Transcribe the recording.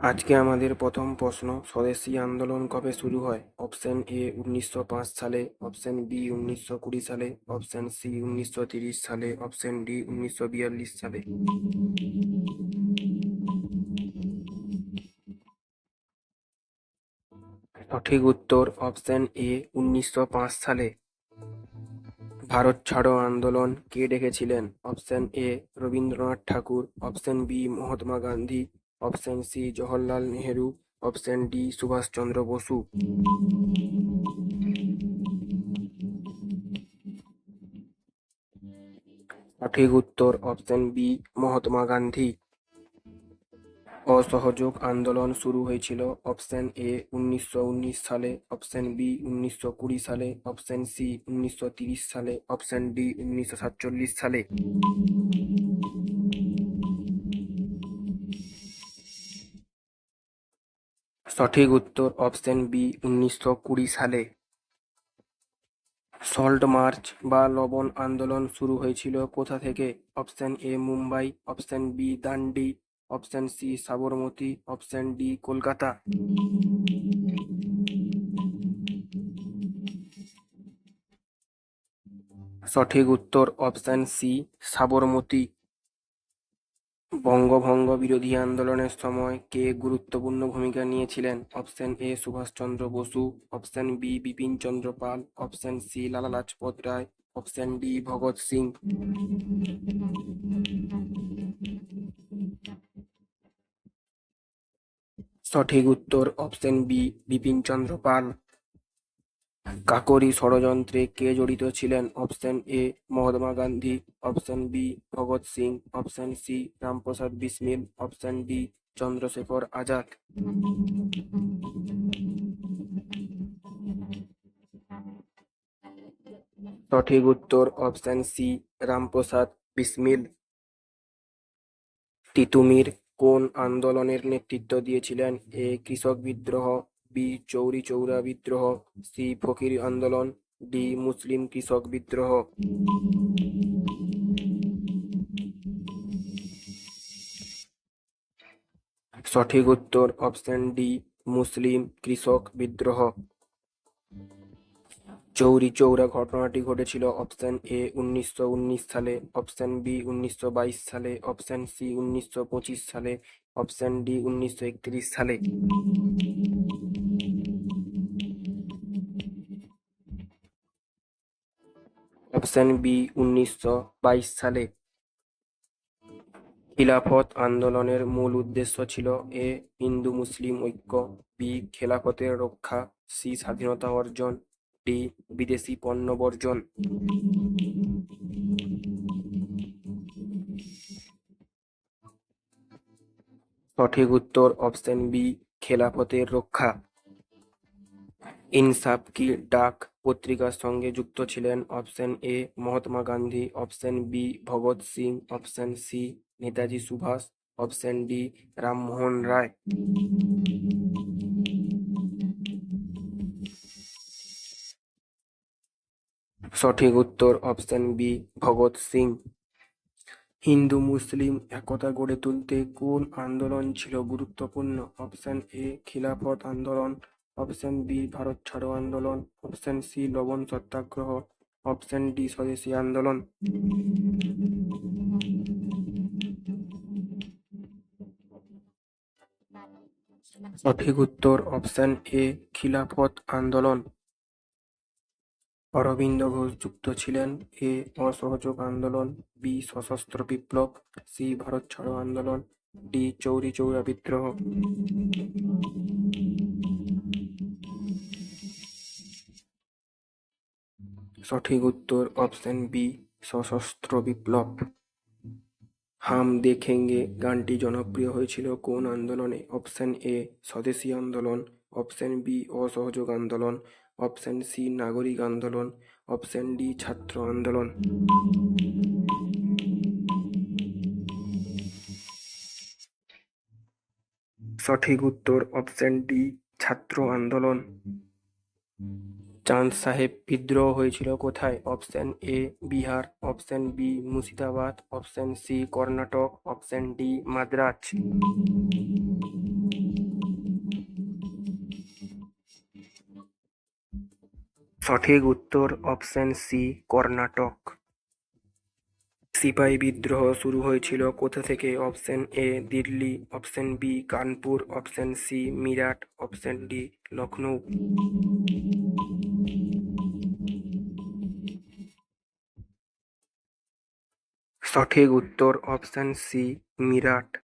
আজকে আমাদের প্রথম প্রশ্ন, স্বদেশী আন্দোলন কবে শুরু হয়? অপশন এ উনিশশো পাঁচ সালে, অপশন বি উনিশশো কুড়ি সালে, অপশন সি উনিশশো সালে, অপশন ডি উনিশশো বিয়াল্লিশ সালে। সঠিক উত্তর অপশন এ উনিশশো পাঁচ সালে। ভারত ছাড়ো আন্দোলন কে ডেকেছিলেন? Option A Rabindranath Thakur, option B Mahatma Gandhi option C, Jawaharlal Nehru. Option D, Subhash Chandra Basu. সঠিক উত্তর অপশন বি, মহাত্মা গান্ধী। অসহযোগ আন্দোলন শুরু হয়েছিল অপশন এ, উনিশশো উনিশ সালে, অপশন বি, উনিশশো কুড়ি সালে, অপশন সি, উনিশশো সালে, অপশন ডি, উনিশশো সাতচল্লিশ সালে। সঠিক উত্তর অপশন বি, উনিশশো কুড়ি সালে। সল্ট মার্চ বা লবণ আন্দোলন শুরু হয়েছিল কোথা থেকে? Option A, Mumbai, option B, Dandi, option C, Sabarmati, option D, Kolkata. সঠিক উত্তর অপশন সি, সাবরমতী। বঙ্গভঙ্গ বিরোধী আন্দোলনের সময় কে গুরুত্বপূর্ণ ভূমিকা নিয়েছিলেন? Option A Subhash Chandra Basu, option B Bipin Chandra Pal, option C Lala Lajpat Rai, option D Bhagat Singh. সঠিক উত্তর অপশন বি বিপিন চন্দ্র পাল। কাকোরি ষড়যন্ত্রে কে জড়িত ছিলেন? Option A Mahatma Gandhi. Option B Bhagat Singh. Option C Ramprasad Bismil. Option D Chandrashekhar Azad. সঠিক উত্তর option C Ramprasad Bismil. Titumir কোন আন্দোলনের নেতৃত্ব দিয়েছিলেন? এ কৃষক বিদ্রোহ। বি চৌরি চৌরা বিদ্রোহ, সি ফকির আন্দোলন, ডি মুসলিম কৃষক বিদ্রোহ। সঠিক উত্তর অপশন ডি, মুসলিম কৃষক বিদ্রোহ। চৌরি চৌরা ঘটনাটি ঘটেছিল অপশন এ উনিশশো উনিশ সালে, অপশন বি উনিশশো বাইশ সালে, অপশন সি উনিশশো পঁচিশ সালে, অপশন ডি উনিশশো একত্রিশ সালে। অপশন বি, উনিশশো বাইশ সালে। খিলাফত আন্দোলনের মূল উদ্দেশ্য ছিল এ হিন্দু মুসলিম ঐক্য, বি খেলাফতের রক্ষা, সি স্বাধীনতা অর্জন, ডি বিদেশি পণ্য বর্জন। সঠিক উত্তর অপশন বি, খেলাফতের রক্ষা। ইনসাফ কি? ডাক পত্রিকার সঙ্গে যুক্ত ছিলেন option A Mahatma Gandhi, option B Bhagat Singh, option C Netaji Subhash, option D Rammohan Roy. সঠিক উত্তর option B Bhagat Singh. Hindu Muslim একতা গড়ে তুলতে কোন আন্দোলন ছিল গুরুত্বপূর্ণ? অপশন এ খিলাফত আন্দোলন অপশন বি, ভারত ছাড়ো আন্দোলন। অপশন সি, লবণ সত্যাগ্রহ। অপশন ডি, স্বদেশী আন্দোলন। সঠিক উত্তর অপশন এ, খিলাফত আন্দোলন। অরবিন্দ ঘোষ যুক্ত ছিলেন। এ, অসহযোগ আন্দোলন। বি, সশস্ত্র বিপ্লব। সি, ভারত ছাড়ো আন্দোলন। ডি, চৌরি চৌরা বিদ্রোহ। সঠিক উত্তর অপশন বি সশস্ত্র বিপ্লব। হাম দেখেঙ্গে গানটি জনপ্রিয় হয়েছিল কোন আন্দোলনে? অপশন এ স্বদেশী আন্দোলন। অপশন বি অসহযোগ আন্দোলন। অপশন সি নাগরিক আন্দোলন। অপশন ডি ছাত্র আন্দোলন। সঠিক উত্তর অপশন ডি ছাত্র আন্দোলন। চাঁদ সাহেব বিদ্রোহ হয়েছিল কোথায়? Option A, Bihar, option B, Murshidabad, option C, Karnataka, option D, Madras. সঠিক উত্তর অপশন সি, কর্ণাটক। সিপাহী বিদ্রোহ শুরু হয়েছিল কোথা থেকে? Option A, Delhi, option B, Kanpur, option C, Meerut, option D Lucknow সঠিক উত্তর অপশান সি মিরাট